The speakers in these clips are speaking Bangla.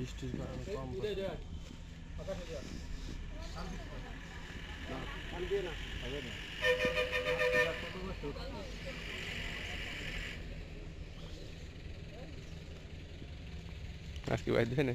বৃষ্টির কারণে কম আজকে বাইর দিবে না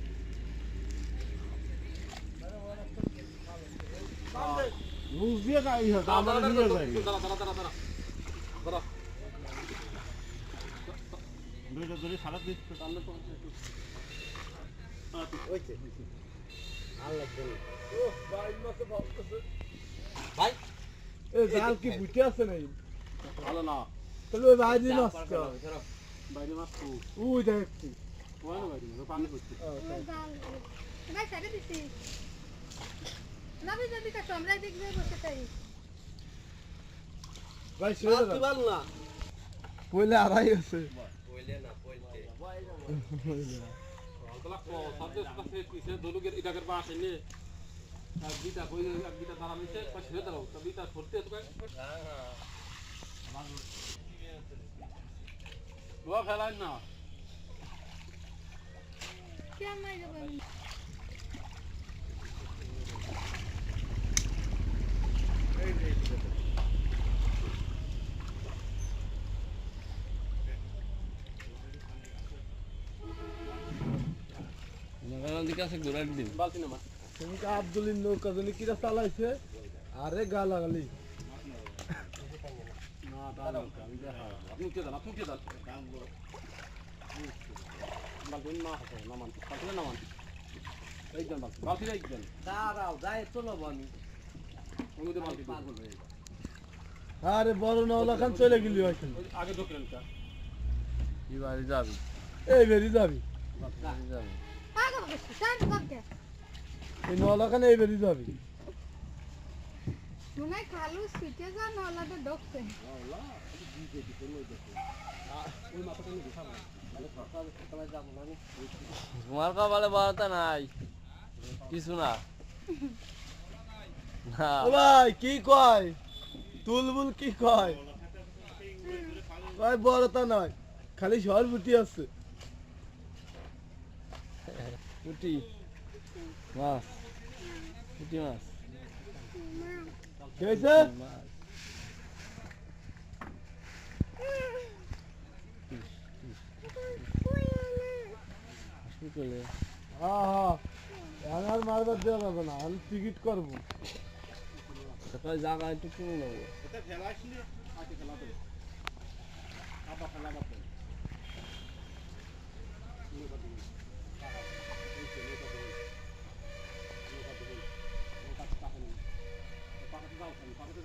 বুঝ দিয়ে গাই হয় আমরা নিয়ে যাই দুইটা ধরে সারা দিন। এ জাল কি বুঝতে আছে নাই ভালো না। তাহলে ওই বাইরে মাছ বাইরে মাছ ওই দেখছি। ওই না বাইরে পানি হচ্ছে যাবি যাবি কাছে আমরা দেখবে বসে তাই। ভাই ছেড়ে দাও পয়লে আড়াই আছে। ইটাকের পাশ এনে বিটা কই বিটা দাঁড়ানিছে ছেড়ে দাও বিটা ধরতে দোয়া ফেলাই না কি আমায় যাবেন দিকে আছে ঘোরার দিন বালতি না মাছ তুমি আব্দুলিন নৌকা জানি কিরা চালাইছে আরে গা লাগালি না দাঁড়াও আমি দেখা আপনি উঠে যান আপনি উঠে যান বালতি না হাতে নামান বালতি নামান একজন বালতি বালতি একজন দাঁড়াও যাই চলো আমি অনুদের বালতি পাগল হয়ে আরে বড় নওলা খান চলে গেলি ওই আগে কি। বাড়ি যাবি এই যাবি। যাবি এই নওলা খান এই বেরি যাবি। মনে হয় খালু সিটে যা নলা তো তোমার কপালে বারোটা নাই। কিছু না। না। ভাই কি কয়? তুলবুল কি কয়? কয় বড়তা নয় খালি শহর বুটি আছে। পুটি। মাছ। পুটি মাছ। করলে হ্যাঁ হ্যাঁ এখন আর মারবার দেওয়া যাবে না আমি টিকিট করব। সকালে জায়গা একটু কিনে নেব। এটা খেলা আসলে আগে খেলা তো আবার খেলা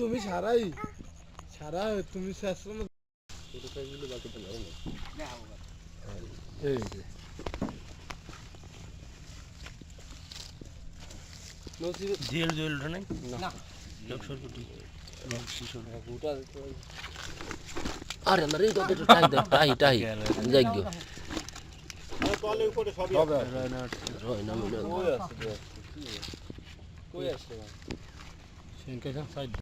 তুমি সারাই। সারা তুমি শেষ সময় এই যে। জেল জেল নাই? না। আরে না রে তো তো টাই দে টাই টাই। গো তলে উপরে সবই হবে। রয় না মনে কই আছে? কই আসছে সেনকে সাইড।